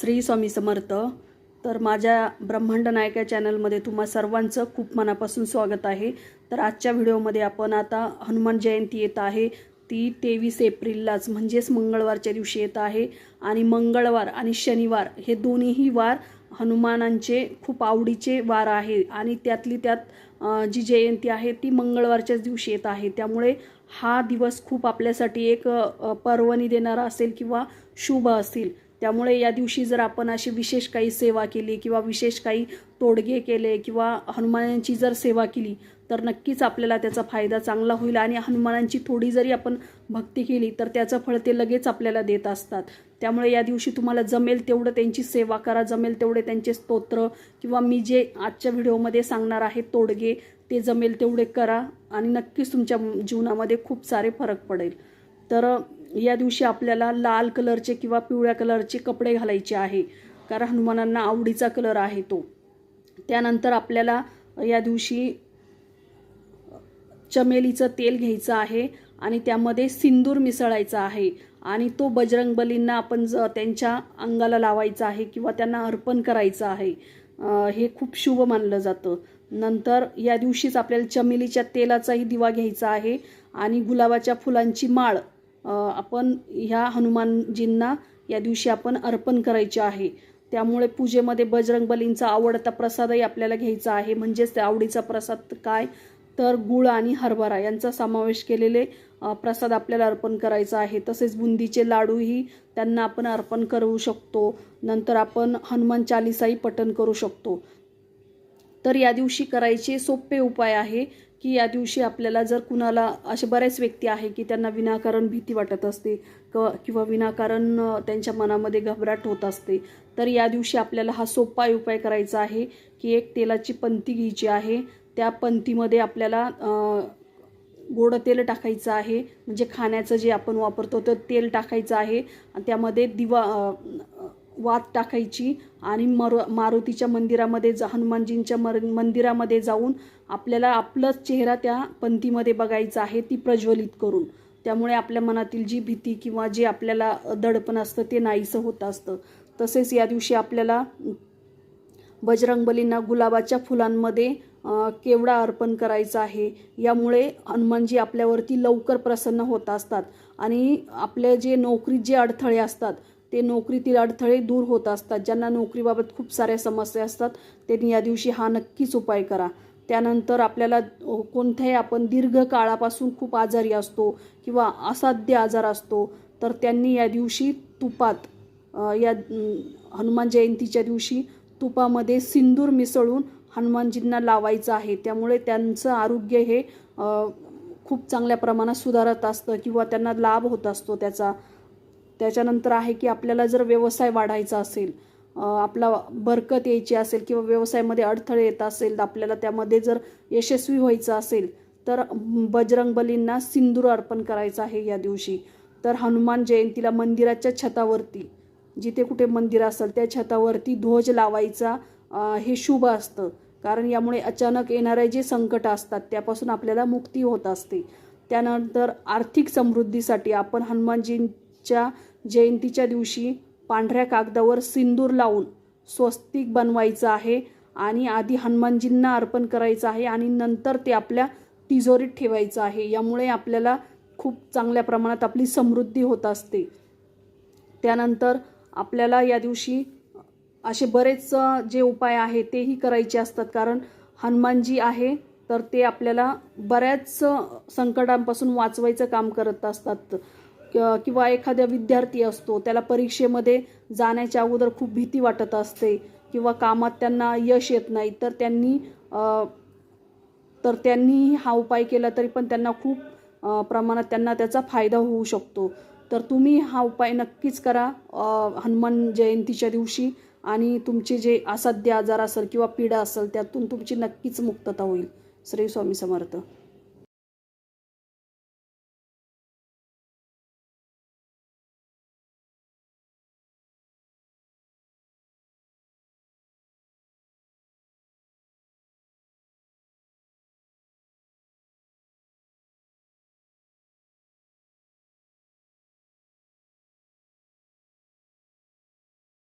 श्री स्वामी समर्थ. तर माझ्या ब्रह्मांड नायका चॅनलमध्ये तुम्हा सर्वांचं खूप मनापासून स्वागत आहे. तर आजच्या व्हिडिओमध्ये आपण आता हनुमान जयंती येत आहे. ती तेवीस एप्रिललाच म्हणजेच मंगळवारच्या दिवशी येत आहे. आणि मंगळवार आणि शनिवार हे दोन्हीही वार हनुमानांचे खूप आवडीचे वार आहे. आणि त्यातली त्यात जी जयंती आहे ती मंगळवारच्याच दिवशी येत आहे. त्यामुळे हा दिवस खूप आपल्यासाठी एक पर्वणी देणारा असेल किंवा शुभ असेल. त्यामुळे या दिवशी जर आपण अशी विशेष काही सेवा केली किंवा विशेष काही तोडगे केले किंवा हनुमानांची जर सेवा केली तर नक्कीच आपल्याला त्याचा फायदा चांगला होईल आणि हनुमानांची थोडी जरी आपण भक्ती केली तर त्याचं फळ ते लगेच आपल्याला देत असतात. त्यामुळे या दिवशी तुम्हाला जमेल तेवढं त्यांची सेवा करा जमेल तेवढे त्यांचे स्तोत्र किंवा मी जे आजच्या व्हिडिओमध्ये सांगणार आहे तोडगे ते जमेल तेवढे करा आणि नक्कीच तुमच्या जीवनामध्ये खूप सारे फरक पडेल. तर या दिवशी आपल्याला लाल कलरचे किंवा पिवळ्या कलरचे कपडे घालायचे आहे कारण हनुमानांना आवडीचा कलर आहे तो. त्यानंतर आपल्याला या दिवशी चमेलीचं तेल घ्यायचं आहे आणि त्यामध्ये सिंदूर मिसळायचा आहे आणि तो बजरंगबलींना आपण ज त्यांच्या अंगाला लावायचा आहे किंवा त्यांना अर्पण करायचं आहे. हे खूप शुभ मानलं जातं. नंतर या दिवशीच आपल्याला चमेलीच्या तेलाचाही दिवा घ्यायचा आहे आणि गुलाबाच्या फुलांची माळ आपण ह्या हनुमानजींना या दिवशी आपण अर्पण करायचे आहे. त्यामुळे पूजेमध्ये बजरंगबलींचा आवडता प्रसादही आपल्याला घ्यायचा आहे. म्हणजेच त्या आवडीचा प्रसाद काय? तर गुळ आणि हरभरा यांचा समावेश केलेले प्रसाद आपल्याला अर्पण करायचा आहे. तसेच बुंदीचे लाडूही त्यांना आपण अर्पण करू शकतो. नंतर आपण हनुमान चालिसाही पठण करू शकतो. तर या दिवशी करायचे सोपे उपाय आहे. की या दिवशी आपल्याला जर कुणाला असे बरेच व्यक्ती आहे की त्यांना विनाकारण भीती वाटत असते क किंवा विनाकारण त्यांच्या मनामध्ये घबराट होत असते. तर या दिवशी आपल्याला हा सोपा उपाय करायचा आहे की एक तेलाची पंती घ्यायची आहे. त्या पंतीमध्ये आपल्याला गोड तेल टाकायचं आहे. म्हणजे खाण्याचं जे आपण वापरतो तर तेल टाकायचं आहे. आणि त्यामध्ये दिवा वाद टाकायची आणि मर मारुतीच्या मंदिरामध्ये जा हनुमानजींच्या मर मंदिरामध्ये जाऊन आपल्याला आपलाच चेहरा त्या पंथीमध्ये बघायचा आहे ती प्रज्वलित करून. त्यामुळे आपल्या मनातील जी भीती किंवा जे आपल्याला दडपण असतं ते नाहीसं होत असतं. तसेच या दिवशी आपल्याला बजरंगबलींना गुलाबाच्या फुलांमध्ये केवडा अर्पण करायचा आहे. यामुळे हनुमानजी आपल्यावरती लवकर प्रसन्न होत असतात आणि आपले जे नोकरीत जे अडथळे असतात ते नोकरीतील अडथळे दूर होत असतात. ज्यांना नोकरीबाबत खूप साऱ्या समस्या असतात त्यांनी या दिवशी हा नक्कीच उपाय करा. त्यानंतर आपल्याला कोणत्याही आपण दीर्घ काळापासून खूप आजारी असतो किंवा असाध्य आजार असतो तर त्यांनी या दिवशी तुपात या हनुमान जयंतीच्या दिवशी तुपामध्ये सिंदूर मिसळून हनुमानजींना लावायचं आहे. त्यामुळे त्यांचं आरोग्य हे खूप चांगल्या प्रमाणात सुधारत असतं किंवा त्यांना लाभ होत असतो त्याचा. त्याच्यानंतर आहे की आपल्याला जर व्यवसाय वाढायचा असेल आपला बरकत यायची असेल किंवा व्यवसायामध्ये अडथळे येत असेल तर आपल्याला त्यामध्ये जर यशस्वी व्हायचं असेल तर बजरंगबलींना सिंदूर अर्पण करायचं आहे या दिवशी. तर हनुमान जयंतीला मंदिराच्या छतावरती जिथे कुठे मंदिर असेल त्या छतावरती ध्वज लावायचा हे शुभ असतं. कारण यामुळे अचानक येणारे जे संकट असतात त्यापासून आपल्याला मुक्ती होत असते. त्यानंतर आर्थिक समृद्धीसाठी आपण च्या जयंतीच्या दिवशी पांढऱ्या कागदावर सिंदूर लावून स्वस्तिक बनवायचं आहे आणि आधी हनुमानजींना अर्पण करायचं आहे आणि नंतर ते आपल्या तिजोरीत ठेवायचं आहे. यामुळे आपल्याला खूप चांगल्या प्रमाणात आपली समृद्धी होत असते. त्यानंतर आपल्याला या दिवशी असे बरेच जे उपाय आहे तेही करायचे असतात. कारण हनुमानजी आहे तर ते आपल्याला बऱ्याच संकटांपासून वाचवायचं काम करत असतात. किंवा एखाद्या विद्यार्थी असतो त्याला परीक्षेमध्ये जाण्याच्या अगोदर खूप भीती वाटत असते किंवा कामात त्यांना यश येत नाही तर त्यांनी तर त्यांनी हा उपाय केला तरी पण त्यांना खूप प्रमाणात त्यांना त्याचा फायदा होऊ शकतो. तर तुम्ही हा उपाय नक्कीच करा हनुमान जयंतीच्या दिवशी आणि तुमचे जे असाध्य आजार असेल किंवा पीडा असेल त्यातून तुमची नक्कीच मुक्तता होईल. श्री स्वामी समर्थ.